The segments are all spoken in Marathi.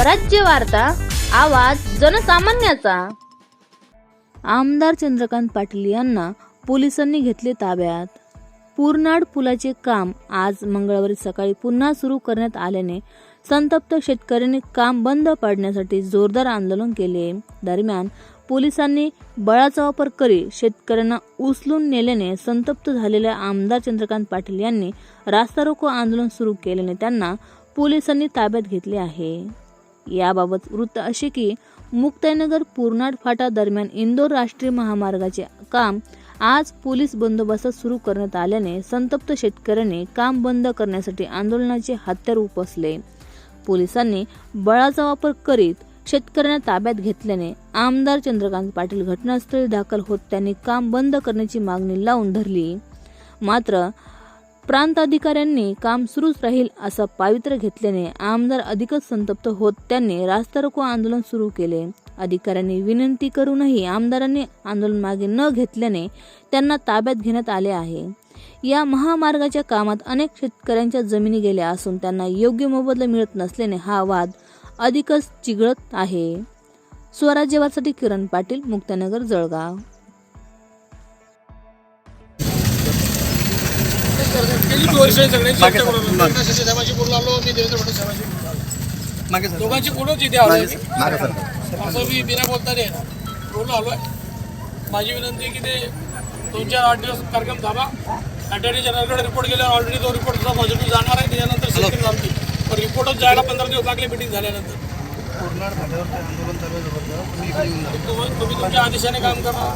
स्वराज्य वार्ता आवाज जनसामान्याचा. आमदार चंद्रकांत पाटील यांना पोलिसांनी घेतले ताब्यात. पूर्णाड पुलाचे काम आज मंगळवारी सकाळी पुन्हा सुरू करण्यात आल्याने संतप्त शेतकऱ्यांनी काम बंद पाडण्यासाठी जोरदार आंदोलन केले. दरम्यान पोलिसांनी बळाचा वापर करीत शेतकऱ्यांना उचलून नेल्याने संतप्त झालेल्या आमदार चंद्रकांत पाटील यांनी रास्ता रोको आंदोलन सुरू केल्याने त्यांना पोलिसांनी ताब्यात घेतले आहे. याबाबत वृत्त असे की मुक्ताईनगर पूर्णाड फाटा दरम्यान इंदोर राष्ट्रीय महामार्गाचे काम आज पोलीस बंदोबस्तात सुरू करण्यात आल्याने संतप्त शेतकऱ्यांनी काम बंद करण्यासाठी आंदोलनाचे हत्यार उपसले. पोलिसांनी बळाचा वापर करीत शेतकऱ्यांना ताब्यात घेतल्याने आमदार चंद्रकांत पाटील घटनास्थळी दाखल होत त्यांनी काम बंद करण्याची मागणी लावून धरली. मात्र प्रांत अधिकाऱ्यांनी काम सुरूच राहील असं पावित्र्य घेतल्याने आमदार अधिकच संतप्त होत त्यांनी रास्ता रोको आंदोलन सुरू केले. अधिकाऱ्यांनी विनंती करूनही आमदारांनी आंदोलन मागे न घेतल्याने त्यांना ताब्यात घेण्यात आले आहे. या महामार्गाच्या कामात अनेक शेतकऱ्यांच्या जमिनी गेल्या असून त्यांना योग्य मोबदला मिळत नसल्याने हा वाद अधिकच चिघळत आहे. स्वराज्यवादसाठी किरण पाटील मुक्तानगर जळगाव. वर्ष सगळ्यांची आलो. बोलून आलो मी देवेंद्र फडणवीस बोलून आलो. मागे सर दोघांची आलो मी. मागे सर असं मी बिना बोलता नाही येणार बोलून आलोय माझी विनंती आहे की ते दोन चार आठ दिवस कार्यक्रम थांबा अटर्नी जनरलकडे रिपोर्ट केल्यावर ऑलरेडी तो रिपोर्ट तुझा पॉझिटिव्ह जाणार आहे त्याच्यानंतर सिस्टीम थांबतील पण रिपोर्टच जायला पंधरा दिवस लागले मिटिंग झाल्यानंतर पूर्णाड फाट्यावरती आंदोलन चालू आहे जबरदस्त. तुम्ही इकडे येऊन जा. तुम्ही तुम्ही तुमच्या आदेशाने काम करा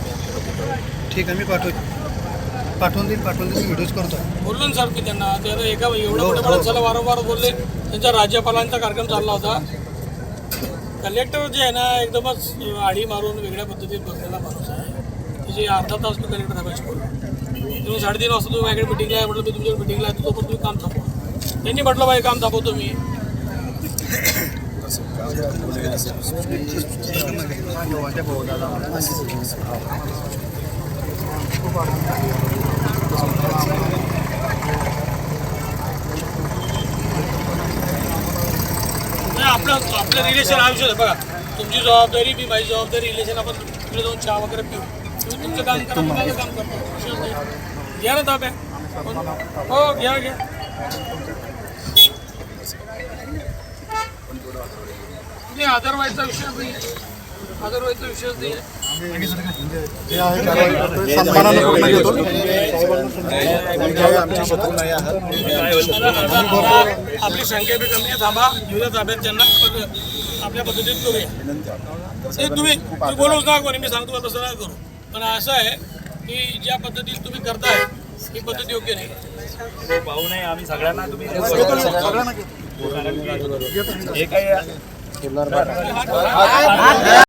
ठीक आहे मी पाठवतो पाठवून देईल पाठवून देईल व्हिडिओज करतो बोललो ना सर मी त्यांना ते आता एका एवढं मोठ्या मोठ्या चला वारंवार बोलले. त्यांच्या राज्यपालांचा कार्यक्रम चालला होता. कलेक्टर जे आहे ना एकदमच आडी मारून वेगळ्या पद्धतीत बसलेला माणूस आहे. त्याची अर्धा तास मी कलेक्टर साहेबांशी बोललो. तुम्ही साडेतीन वाजता तुम्ही माझ्याकडे मिटिंगला आहे म्हटलं मी तुमच्या मिटिंगला आहे तो पण तुम्ही काम थांबवा. त्यांनी म्हटलं बाई काम थांबवतो मी. आपलं आपलं रिलेशन आयुष्य बघा तुमची जबाबदारी मी माझी जबाबदारी रिलेशन आपण तिकडे जाऊन चहा वगैरे पिऊ. तुम्ही तुमचं काम करा मी माझं काम करतो. घ्या ना ताब्या. हो घ्या घ्या. नाही अदरवाईजचा विषय नाही अदरवाईजचा विषय नाही आहे सन्मानानं पूर्ण घेतो आपली संख्या बी कमी थांबा घेऊया ताब्यात त्यांना आपल्या पद्धतीत करूया ते तुम्ही बोलूच नका कोणी मी सांगतो तसं नका करू पण असं आहे की ज्या पद्धतीत तुम्ही करताय ही पद्धत योग्य नाही भाऊ नाही आम्ही सगळ्यांना तुम्ही हे काही